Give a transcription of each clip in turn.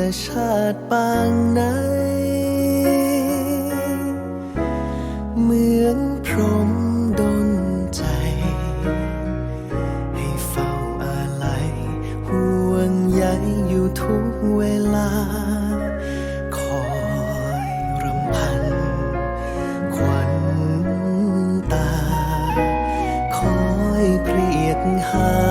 แต่ชาติปางไหน เหมือนพรมดนใจ ให้เฝ้าอาลัยห่วงใยอยู่ทุกเวลา คอยรำพันขวัญตา คอยเปรียกหา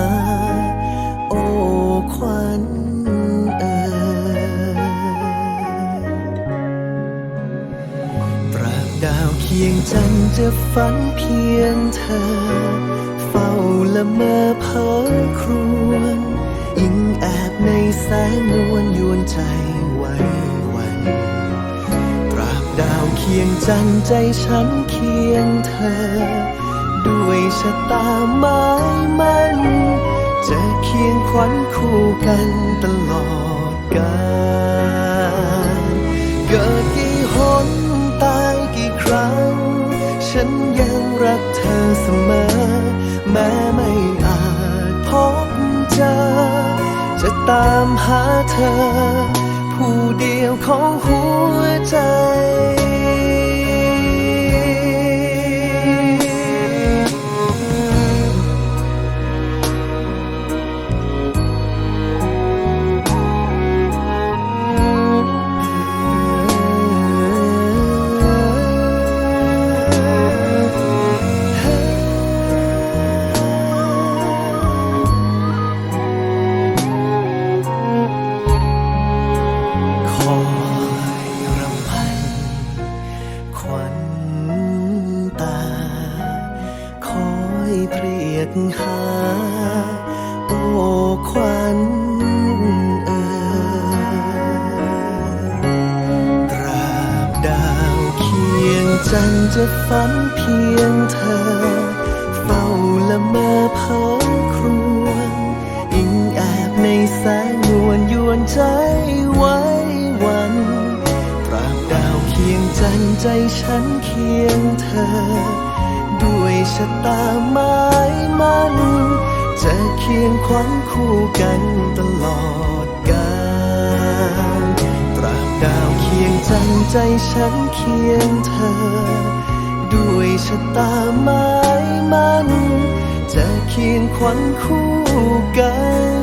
เคียงจันจะฝันเพียงเธอ เฝ้าละเมอเพ้อครวญอิงแอบในแสงนวลยวนใจไว้วัน ตราบดาวเคียงจันใจฉันเคียงเธอ ด้วยชะตาไม้มันจะเคียงขวัญคู่กันตลอดกาล เสมอ แม้ไม่อาจพบเจอ จะตามหาเธอ ผู้เดียวของหัวใจ เปรียกหา โอ้ขวัญเอ่ตราบดาวเคียงจันจะฝันเพียงเธอ เฝ้าละเมอเพ้อครวญอิงแอบในแสงนวลยวนใจไว้วันตราบดาวเคียงจันใจฉันเคียงเธอ ด้วยชะตาไม้มัน จะเคียงขวัญคู่กันตลอดกาลตราบดาวเคียงจันใจฉันเคียงเธอ ด้วยชะตาไม้มัน จะเคียงขวัญคู่กัน